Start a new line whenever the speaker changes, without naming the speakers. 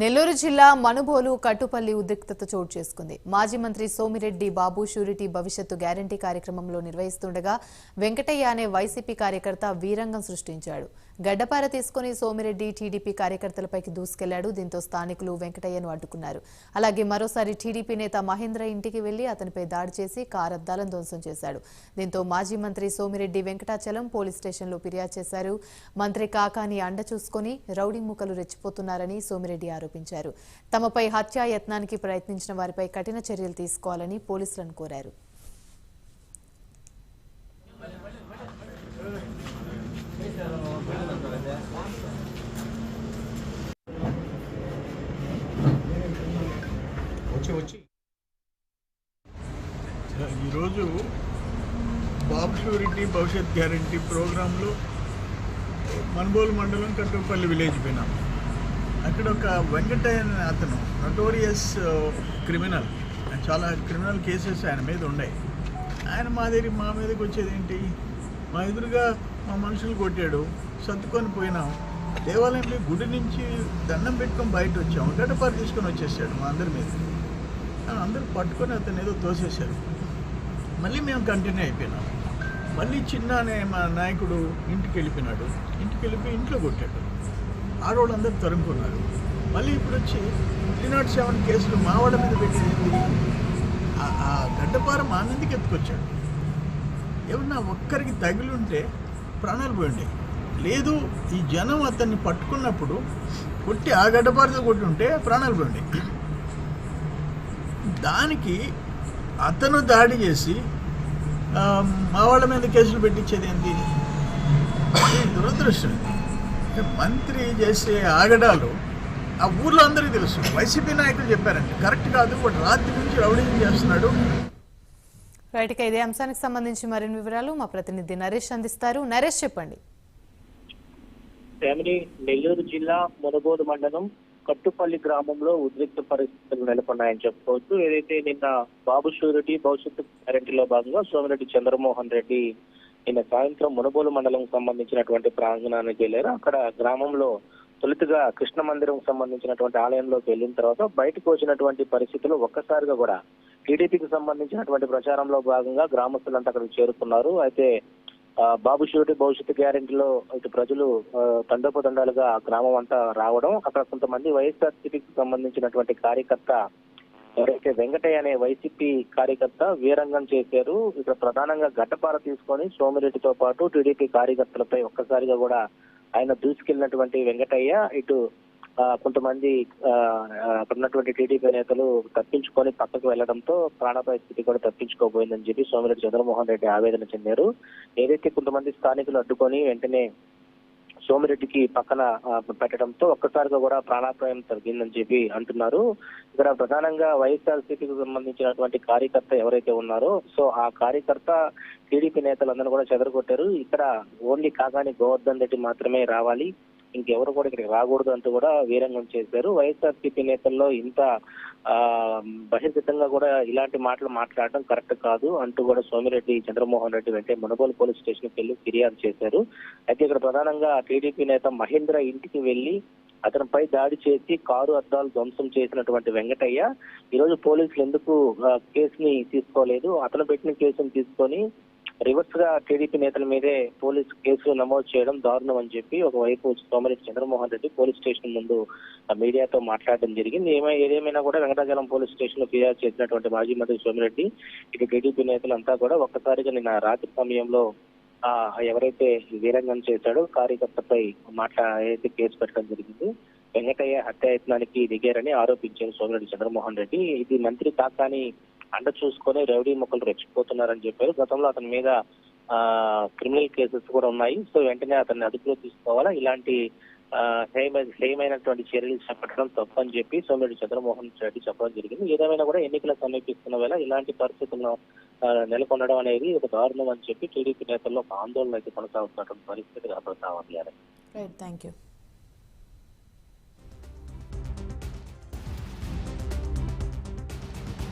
నెల్లూరు జిల్లా మనుబోలు కట్టుపల్లి ఉద్రిక్తత చోటు చేసుకుంది. మాజీ మంత్రి సోమిరెడ్డి బాబు షూరిటీ భవిష్యత్తు గ్యారంటీ కార్యక్రమంలో నిర్వహిస్తుండగా వెంకటయ్య అనే వైసీపీ కార్యకర్త వీరంగం సృష్టించాడు. గడ్డపార తీసుకుని సోమిరెడ్డి టీడీపీ కార్యకర్తలపైకి దూసుకెళ్ళాడు. దీంతో స్థానికులు వెంకటయ్యను అడ్డుకున్నారు. అలాగే మరోసారి టీడీపీ నేత మహేంద్ర ఇంటికి వెళ్ళి అతనిపై దాడి చేసి కారద్దాలను ధ్వంసం చేశాడు. దీంతో మాజీ మంత్రి సోమిరెడ్డి వెంకటాచలం పోలీస్ స్టేషన్లో ఫిర్యాదు చేశారు. మంత్రి కాకాని అండ చూసుకొని రౌడీ ముక్కలు రెచ్చిపోతున్నారని సోమిరెడ్డి ఆరోపించారు. తమపై హత్యాయత్నానికి ప్రయత్నించిన వారిపై కఠిన చర్యలు తీసుకోవాలని పోలీసులను కోరారు.
నుంచి వచ్చి.
ఈరోజు బాబు షూరిటీ భవిష్యత్ గ్యారంటీ ప్రోగ్రాంలో మన్బోల్ మండలం కట్టుపల్లి విలేజ్ పోయినాం అక్కడ ఒక వెంకటయ్య అనే అతను నటోరియస్ క్రిమినల్. చాలా క్రిమినల్ కేసెస్ ఆయన మీద ఉన్నాయి. ఆయన మా దగ్గర మా మీదకి వచ్చేది ఏంటి? మా ఎదురుగా మా మనుషులు కొట్టాడు సర్దుకొని పోయినాం. దేవాలయంలో గుడి నుంచి దండం పెట్టుకొని బయట వచ్చాము గడ్డపారు తీసుకొని వచ్చేసాడు మా అందరి మీద. అందరూ పట్టుకొని అతను ఏదో తోసేశారు. మళ్ళీ మేము కంటిన్యూ అయిపోయినాం. మళ్ళీ చిన్న అనే మా నాయకుడు ఇంటికి వెళ్ళిపోయినాడు. ఇంటికి వెళ్ళిపోయి ఇంట్లో కొట్టాడు. ఆడవాళ్ళందరూ తరుముకున్నారు. మళ్ళీ ఇప్పుడు వచ్చి త్రీ నాట్ సెవెన్ కేసులు మా వాళ్ళ మీద పెట్టేది. ఆ- గడ్డపార మా మీదకి ఎత్తుకొచ్చాడు. ఏమన్నా ఒక్కరికి తగిలింటే ప్రాణాలు పోయిండే. లేదు ఈ జనం అతన్ని పట్టుకున్నప్పుడు కొట్టి ఆ గడ్డపారతో కొట్టి ఉంటే ప్రాణాలు పోయిండే. దానికి అతను దాడి చేసి ఆ, మా వాళ్ళ మీద కేసులు పెట్టించేది ఏంటి? దురదృష్టం. ఇది. మంత్రి చేసే ఆగడాలు ఆ ఊర్లో అందరికీ తెలుసు. వైసీపీ నాయకులు చెప్పారండి కరెక్ట్ కాదు వాడు రాత్రి నుంచి రౌడీజం చేస్తున్నాడు.
రైట్ ఇదే అంశానికి సంబంధించి మరిన్ని వివరాలు మా ప్రతినిధి నరేష్ అందిస్తారు. నరేష్ చెప్పండి.
ఫ్యామిలీ నెల్లూరు జిల్లా మునగోడు మండలం కట్టుపల్లి గ్రామంలో ఉద్రిక్త పరిస్థితులు నెలకొన్నాయని చెప్పుకోవచ్చు. ఏదైతే నిన్న బాబు షూరిటీ భవిష్యత్తు గ్యారెంటీలో భాగంగా సోమిరెడ్డి చంద్రమోహన్ రెడ్డి నిన్న సాయంత్రం మునగోలు మండలం సంబంధించినటువంటి ప్రాంగణానికి వెళ్ళారు. అక్కడ గ్రామంలో తొలుతగా కృష్ణ మందిరం సంబంధించినటువంటి ఆలయంలోకి వెళ్ళిన తర్వాత బయటకు వచ్చినటువంటి పరిస్థితులు ఒక్కసారిగా కూడా టీడీపీకి సంబంధించినటువంటి ప్రచారంలో భాగంగా గ్రామస్తులంతా అక్కడికి చేరుకున్నారు. అయితే బాబు షూరిటీ భవిష్యత్తు గ్యారెంటీలో ఇటు ప్రజలు ఆ, తండోపతండాలుగా గ్రామం అంతా రావడం అక్కడ కొంతమంది వైఎస్ఆర్సీపీకి సంబంధించినటువంటి కార్యకర్త ఎవరైతే వెంకటయ్య అనే వైసీపీ కార్యకర్త వీరంగం చేశారు ఇక్కడ ప్రధానంగా గడ్డపార తీసుకొని సోమిరెడ్డితో పాటు టీడీపీ కార్యకర్తలపై ఒక్కసారిగా కూడా ఆయన దూసుకెళ్ళినటువంటి వెంకటయ్య ఇటు కొంతమంది ఆ, అక్కడ ఉన్నటువంటి టీడీపీ నేతలు తప్పించుకొని పక్కకు వెళ్ళడంతో ప్రాణాపాయ స్థితి కూడా తప్పించుకోబోయిందని చెప్పి సోమిరెడ్డి చంద్రమోహన్ రెడ్డి ఆవేదన చెందారు. ఏదైతే కొంతమంది స్థానికులు అడ్డుకొని వెంటనే సోమిరెడ్డికి పక్కన పెట్టడంతో ఒక్కసారిగా కూడా ప్రాణాపాయం తగ్గిందని చెప్పి అంటున్నారు. ఇక్కడ ప్రధానంగా వైఎస్ఆర్సీపీకి సంబంధించినటువంటి కార్యకర్త ఎవరైతే ఉన్నారో సో ఆ కార్యకర్త టీడీపీ నేతలందరూ కూడా చెదరగొట్టారు. ఇక్కడ ఓన్లీ కాగాని గోవర్ధన్ రెడ్డి మాత్రమే రావాలి. ఇంకెవరు కూడా ఇక్కడికి రాకూడదు అంటూ కూడా వీరంగం చేశారు. వైఎస్ఆర్సీపీ నేతల్లో ఇంత ఆ బహిర్గతంగా కూడా ఇలాంటి మాటలు మాట్లాడడం కరెక్ట్ కాదు అంటూ కూడా సోమిరెడ్డి చంద్రమోహన్ రెడ్డి వెంటే మునగోలు పోలీస్ స్టేషన్కి వెళ్ళి వెళ్ళి ఫిర్యాదు చేశారు. అయితే ఇక్కడ ప్రధానంగా టీడీపీ నేత మహేంద్ర ఇంటికి వెళ్ళి అతనిపై దాడి చేసి కారు అద్దాలు ధ్వంసం చేసినటువంటి వెంకటయ్య ఈ రోజు పోలీసులు ఎందుకు కేసుని తీసుకోలేదు? అతను పెట్టిన కేసుని తీసుకొని రివర్స్గా టీడీపీ నేతల మీదే పోలీసు కేసులు నమోదు చేయడం దారుణం అని చెప్పి ఒకవైపు సోమరెడ్డి చంద్రమోహన్ రెడ్డి పోలీస్ స్టేషన్ ముందు మీడియాతో మాట్లాడడం జరిగింది. ఏమై ఏదేమైనా కూడా వెంకటాచలం పోలీస్ స్టేషన్లో ఫిర్యాదు చేసినటువంటి మాజీ మంత్రి సోమిరెడ్డి ఇటు టీడీపీ నేతలంతా కూడా ఒక్కసారిగా నిన్న రాత్రి సమయంలో ఆ ఎవరైతే వీరంగం చేశాడో కార్యకర్తపై మాట్లా ఏదైతే కేసు పెట్టడం జరిగింది. వెంకటయ్య హత్యాయత్నానికి దిగారని ఆరోపించారు సోమిరెడ్డి చంద్రమోహన్ రెడ్డి. ఇది మంత్రి కాకాని అండ చూసుకొని రౌడీ మొక్కలు రెచ్చిపోతున్నారని చెప్పారు. గతంలో అతని మీద క్రిమినల్ కేసెస్ కూడా ఉన్నాయి. సో వెంటనే అతన్ని అదుపులో తీసుకోవాలా? ఇలాంటి ఆ, హేయమైనటువంటి చర్యలు చేపట్టడం తప్పు అని చెప్పి సోమిరెడ్డి చంద్రమోహన్ రెడ్డి చెప్పడం జరిగింది. ఏదేమైనా కూడా ఎన్నికల సమీపిస్తున్న వేళ ఇలాంటి పరిస్థితులను నెలకొనడం అనేది ఒక దారుణం అని చెప్పి టీడీపీ నేతల్లో ఒక ఆందోళన అయితే కొనసాగుతున్నటువంటి పరిస్థితి కనపడతా ఉంది.
Thank you